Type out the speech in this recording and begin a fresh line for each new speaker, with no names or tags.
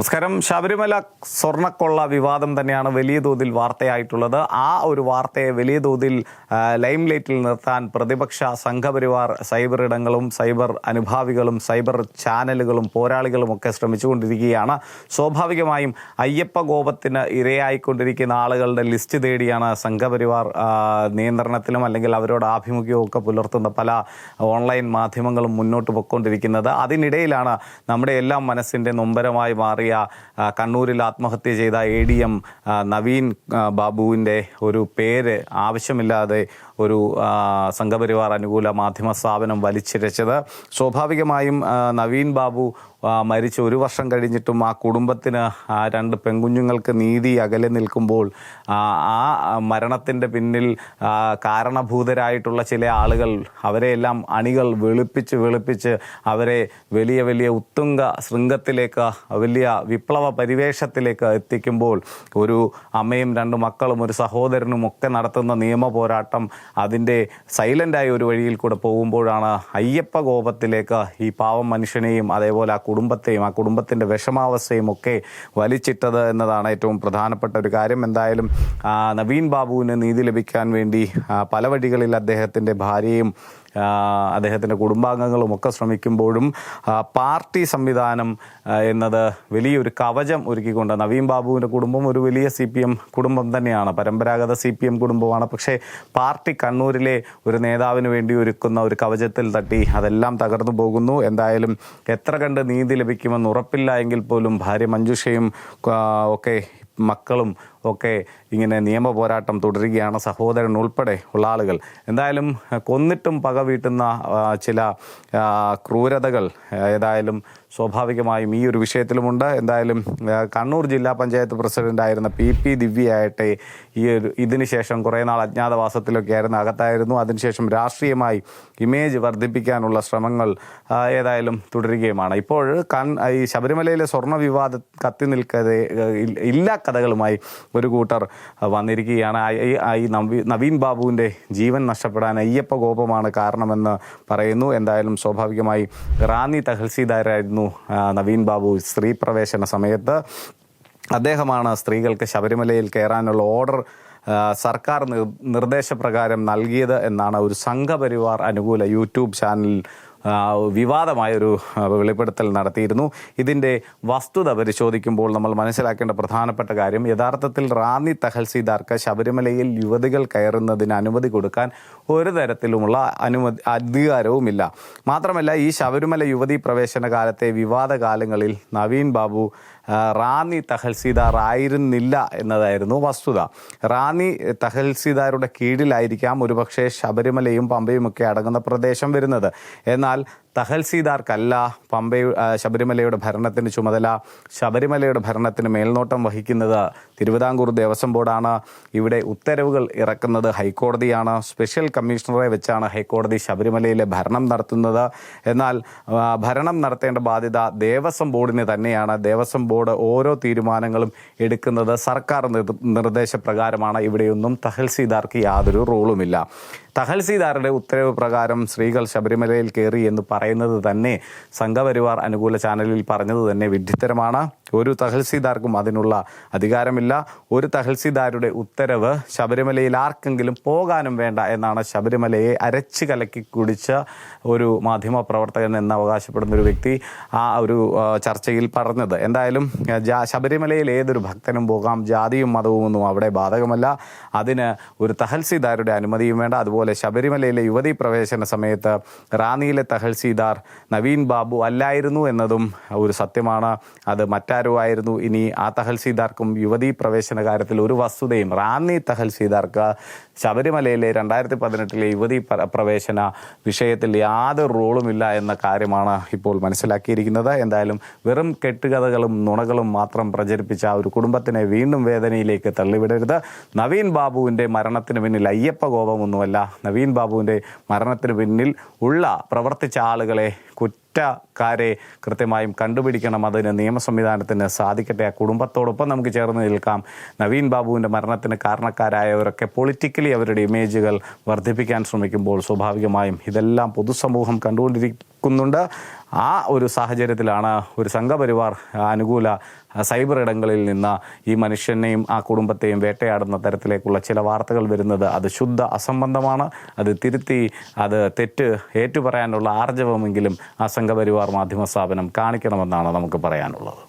നമസ്കാരം. ശബരിമല സ്വർണക്കൊള്ള വിവാദം തന്നെയാണ് വലിയ തോതിൽ വാർത്തയായിട്ടുള്ളത്. ആ ഒരു വാർത്തയെ വലിയ തോതിൽ ലൈം ലൈറ്റിൽ നിർത്താൻ പ്രതിപക്ഷ സംഘപരിവാർ സൈബർ ഇടങ്ങളും സൈബർ അനുഭാവികളും സൈബർ ചാനലുകളും പോരാളികളും ഒക്കെ ശ്രമിച്ചുകൊണ്ടിരിക്കുകയാണ്. സ്വാഭാവികമായും അയ്യപ്പ കോപത്തിന് ഇരയായിക്കൊണ്ടിരിക്കുന്ന ആളുകളുടെ ലിസ്റ്റ് തേടിയാണ് സംഘപരിവാർ നിയന്ത്രണത്തിലും അല്ലെങ്കിൽ അവരോട് ആഭിമുഖ്യവും ഒക്കെ പുലർത്തുന്ന പല ഓൺലൈൻ മാധ്യമങ്ങളും മുന്നോട്ട് പൊയ്ക്കൊണ്ടിരിക്കുന്നത്. അതിനിടയിലാണ് നമ്മുടെ എല്ലാം മനസ്സിന്റെ നൊമ്പരമായി മാറിയ ആ, കണ്ണൂരിൽ ആത്മഹത്യ ചെയ്ത എ ഡി എം നവീൻ ബാബുവിന്റെ ഒരു പേര് ആവശ്യമില്ലാതെ ഒരു സംഘപരിവാർ അനുകൂല മാധ്യമ സ്ഥാപനം വലിച്ചിരച്ചത് സ്വാഭാവികമായും നവീൻ ബാബു മരിച്ച ഒരു വർഷം കഴിഞ്ഞിട്ടും ആ കുടുംബത്തിന് രണ്ട് പെൺകുഞ്ഞുങ്ങൾക്ക് നീതി അകലെ നിൽക്കുമ്പോൾ ആ മരണത്തിന്റെ പിന്നിൽ കാരണഭൂതരായിട്ടുള്ള ചില ആളുകൾ അവരെയെല്ലാം അണികൾ വെളുപ്പിച്ച് വെളുപ്പിച്ച് അവരെ വലിയ വലിയ ഉത്തുംഗ ശൃംഗത്തിലേക്ക് വലിയ വിപ്ലവ പരിവേഷത്തിലേക്ക് എത്തിക്കുമ്പോൾ ഒരു അമ്മയും രണ്ട് മക്കളും ഒരു സഹോദരനും ഒക്കെ നടത്തുന്ന നിയമ പോരാട്ടം അതിന്റെ സൈലന്റായ ഒരു വഴിയിൽ കൂടെ പോകുമ്പോഴാണ് അയ്യപ്പ കോപത്തിലേക്ക് ഈ പാവം മനുഷ്യനെയും അതേപോലെ ആ കുടുംബത്തെയും ആ കുടുംബത്തിന്റെ വിഷമാവസ്ഥയും ഒക്കെ വലിച്ചിട്ടത് എന്നതാണ് ഏറ്റവും പ്രധാനപ്പെട്ട ഒരു കാര്യം. എന്തായാലും നവീൻ ബാബുവിന് നീതി ലഭിക്കാൻ വേണ്ടി പല വഴികളിൽ അദ്ദേഹത്തിന്റെ ഭാര്യയും അദ്ദേഹത്തിന്റെ കുടുംബാംഗങ്ങളും ഒക്കെ ശ്രമിക്കുമ്പോഴും പാർട്ടി സംവിധാനം എന്നത് വലിയൊരു കവചം ഒരുക്കിക്കൊണ്ട് നവീൻ ബാബുവിന്റെ കുടുംബം ഒരു വലിയ സി പി എം കുടുംബം തന്നെയാണ്. പരമ്പരാഗത സി പി എം കുടുംബമാണ്. പക്ഷേ പാർട്ടി കണ്ണൂരിലെ ഒരു നേതാവിന് വേണ്ടി ഒരുക്കുന്ന ഒരു കവചത്തിൽ തട്ടി അതെല്ലാം തകർന്നു പോകുന്നു. എന്തായാലും എത്ര കണ്ട് നീതി ലഭിക്കുമെന്ന് ഉറപ്പില്ല എങ്കിൽ പോലും ഭാര്യ മഞ്ജുഷയും ഒക്കെ മക്കളും ഒക്കെ ഇങ്ങനെ നിയമ പോരാട്ടം തുടരുകയാണ്. സഹോദരൻ ഉൾപ്പെടെ ഉള്ള ആളുകൾ. എന്തായാലും കൊന്നിട്ടും പക വീട്ടുന്ന ചില ക്രൂരതകൾ ഏതായാലും സ്വാഭാവികമായും ഈ ഒരു വിഷയത്തിലുമുണ്ട്. എന്തായാലും കണ്ണൂർ ജില്ലാ പഞ്ചായത്ത് പ്രസിഡന്റായിരുന്ന പി പി ദിവ്യയായിട്ട് ഈ ഒരു ഇതിന് ശേഷം കുറേ നാൾ അജ്ഞാതവാസത്തിലൊക്കെ ആയിരുന്നു അകത്തായിരുന്നു. അതിനുശേഷം രാഷ്ട്രീയമായി ഇമേജ് വർദ്ധിപ്പിക്കാനുള്ള ശ്രമങ്ങൾ ഏതായാലും തുടരുകയുമാണ്. ഇപ്പോൾ കൺ ഈ ശബരിമലയിലെ സ്വർണ വിവാദം കത്തി നിൽക്കാതെ എല്ലാ കഥകളുമായി ഒരു കൂട്ടർ വന്നിരിക്കുകയാണ്. ഈ- നവീൻ ബാബുവിന്റെ ജീവൻ നഷ്ടപ്പെടാൻ അയ്യപ്പ കോപമാണ് കാരണമെന്ന് പറയുന്നു. എന്തായാലും സ്വാഭാവികമായി റാന്നി തഹസീൽദാരായിരുന്നു ആ, നവീൻ ബാബു സ്ത്രീ പ്രവേശന സമയത്ത്. അദ്ദേഹമാണ് സ്ത്രീകൾക്ക് ശബരിമലയിൽ കയറാനുള്ള ഓർഡർ സർക്കാർ നിർ- നിർദ്ദേശപ്രകാരം നൽകിയത് എന്നാണ് ഒരു സംഘപരിവാർ അനുകൂല യൂട്യൂബ് ചാനൽ വിവാദമായൊരു വെളിപ്പെടുത്തൽ നടത്തിയിരുന്നു. ഇതിന്റെ വസ്തുത പരിശോധിക്കുമ്പോൾ നമ്മൾ മനസ്സിലാക്കേണ്ട പ്രധാനപ്പെട്ട കാര്യം യഥാർത്ഥത്തിൽ റാന്നി തഹസീൽദാർക്ക് ശബരിമലയിൽ യുവതികൾ കയറുന്നതിന് അനുമതി കൊടുക്കാൻ ഒരു തരത്തിലുമുള്ള അനുമതി അധികാരവുമില്ല. മാത്രമല്ല ഈ ശബരിമല യുവതി പ്രവേശന കാലത്തെ വിവാദ കാലങ്ങളിൽ നവീൻ ബാബു റാന്നി തഹൽസീദാർ ആയിരുന്നില്ല എന്നതായിരുന്നു വസ്തുത. റാന്നി തഹൽസീദാരുടെ കീഴിലായിരിക്കാം ഒരുപക്ഷെ ശബരിമലയും പമ്പയുമൊക്കെ അടങ്ങുന്ന പ്രദേശം വരുന്നത്. എന്നാൽ എന്നാൽ തഹൽസീദാർക്കല്ല പമ്പ ശബരിമലയുടെ ഭരണത്തിന് ചുമതല ശബരിമലയുടെ ഭരണത്തിന് മേൽനോട്ടം വഹിക്കുന്നത് തിരുവിതാംകൂർ ദേവസ്വം ബോർഡാണ്. ഇവിടെ ഉത്തരവുകൾ ഇറക്കുന്നത് ഹൈക്കോടതിയാണ്. സ്പെഷ്യൽ കമ്മീഷണറെ വെച്ചാണ് ഹൈക്കോടതി ശബരിമലയിലെ ഭരണം നടത്തുന്നത്. എന്നാൽ ഭരണം നടത്തേണ്ട ബാധ്യത ദേവസ്വം ബോർഡിന് തന്നെയാണ്. ദേവസ്വം ബോർഡ് ഓരോ തീരുമാനങ്ങളും എടുക്കുന്നത് സർക്കാർ നിർദ്ദേശപ്രകാരമാണ്. ഇവിടെയൊന്നും തഹൽസീദാർക്ക് യാതൊരു റോളുമില്ല. തഹൽസീദാരുടെ ഉത്തരവ് പ്രകാരം സ്ത്രീകൾ ശബരിമലയിൽ കയറി എന്ന് പറയുന്നത് തന്നെ സംഘപരിവാർ അനുകൂല ചാനലിൽ പറഞ്ഞത് തന്നെ വിഡ്ഢിത്തരമാണ്. ഒരു തഹൽസീദാർക്കും അതിനുള്ള അധികാരമില്ല. ഒരു തഹൽസീദാരുടെ ഉത്തരവ് ശബരിമലയിൽ ആർക്കെങ്കിലും പോകാനും വേണ്ട എന്നാണ് ശബരിമലയെ അരച്ച് കലക്കി കുടിച്ച ഒരു മാധ്യമ പ്രവർത്തകൻ എന്ന് അവകാശപ്പെടുന്ന ഒരു വ്യക്തി ആ ഒരു ചർച്ചയിൽ പറഞ്ഞത്. എന്തായാലും ശബരിമലയിൽ ഏതൊരു ഭക്തനും പോകാം ജാതിയും മതവും ഒന്നും അവിടെ ബാധകമല്ല. അതിന് ഒരു തഹൽസീദാരുടെ അനുമതിയും വേണ്ട. അതുപോലെ ശബരിമലയിലെ യുവതി പ്രവേശന സമയത്ത് റാന്നിയിലെ തഹൽസീദാർ നവീൻ ബാബു അല്ലായിരുന്നു എന്നതും ഒരു സത്യമാണ്. അത് മറ്റാരോ ആയിരുന്നു ഇനി ആ തഹൽസീദാർക്കും യുവതീ പ്രവേശന കാര്യത്തിൽ ഒരു വസ്തുതയും റാന്നി തഹൽസീദാർക്ക് ശബരിമലയിലെ രണ്ടായിരത്തി പതിനെട്ടിലെ യുവതീ പ്രവേശന വിഷയത്തിൽ യാതൊരു റോളുമില്ല എന്ന കാര്യമാണ് ഇപ്പോൾ മനസ്സിലാക്കിയിരിക്കുന്നത്. എന്തായാലും വെറും കെട്ടുകഥകളും നുണകളും മാത്രം പ്രചരിപ്പിച്ച ഒരു കുടുംബത്തിനെ വീണ്ടും വേദനയിലേക്ക് തള്ളിവിടരുത്. നവീൻ ബാബുവിന്റെ മരണത്തിന് പിന്നിൽ അയ്യപ്പ കോപമൊന്നുമല്ല. നവീൻ ബാബുവിന്റെ മരണത്തിന് പിന്നിൽ ഉള്ള പ്രവർത്തിച്ച ആളുകളെ കുറ്റക്കാരെ കൃത്യമായും കണ്ടുപിടിക്കണം. അതിന് നിയമ സംവിധാനത്തിന് സാധിക്കട്ടെ. ആ കുടുംബത്തോടൊപ്പം നമുക്ക് ചേർന്ന് നിൽക്കാം. നവീൻ ബാബുവിന്റെ മരണത്തിന് കാരണക്കാരായവരൊക്കെ പൊളിറ്റിക്കലി അവരുടെ ഇമേജുകൾ വർദ്ധിപ്പിക്കാൻ ശ്രമിക്കുമ്പോൾ സ്വാഭാവികമായും ഇതെല്ലാം പൊതുസമൂഹം കണ്ടുകൊണ്ടിരി നിൽക്കുന്നുണ്ട്. ആ ഒരു സാഹചര്യത്തിലാണ് ഒരു സംഘപരിവാർ അനുകൂല സൈബർ ഇടങ്ങളിൽ നിന്ന് ഈ മനുഷ്യനെയും ആ കുടുംബത്തെയും വേട്ടയാടുന്ന തരത്തിലേക്കുള്ള ചില വാർത്തകൾ വരുന്നത്. അത് ശുദ്ധ അസംബന്ധമാണ്. അത് തിരുത്തി അത് തെറ്റ് ഏറ്റുപറയാനുള്ള ആർജവമെങ്കിലും ആ സംഘപരിവാർ മാധ്യമ സ്ഥാപനം കാണിക്കണമെന്നാണ് നമുക്ക് പറയാനുള്ളത്.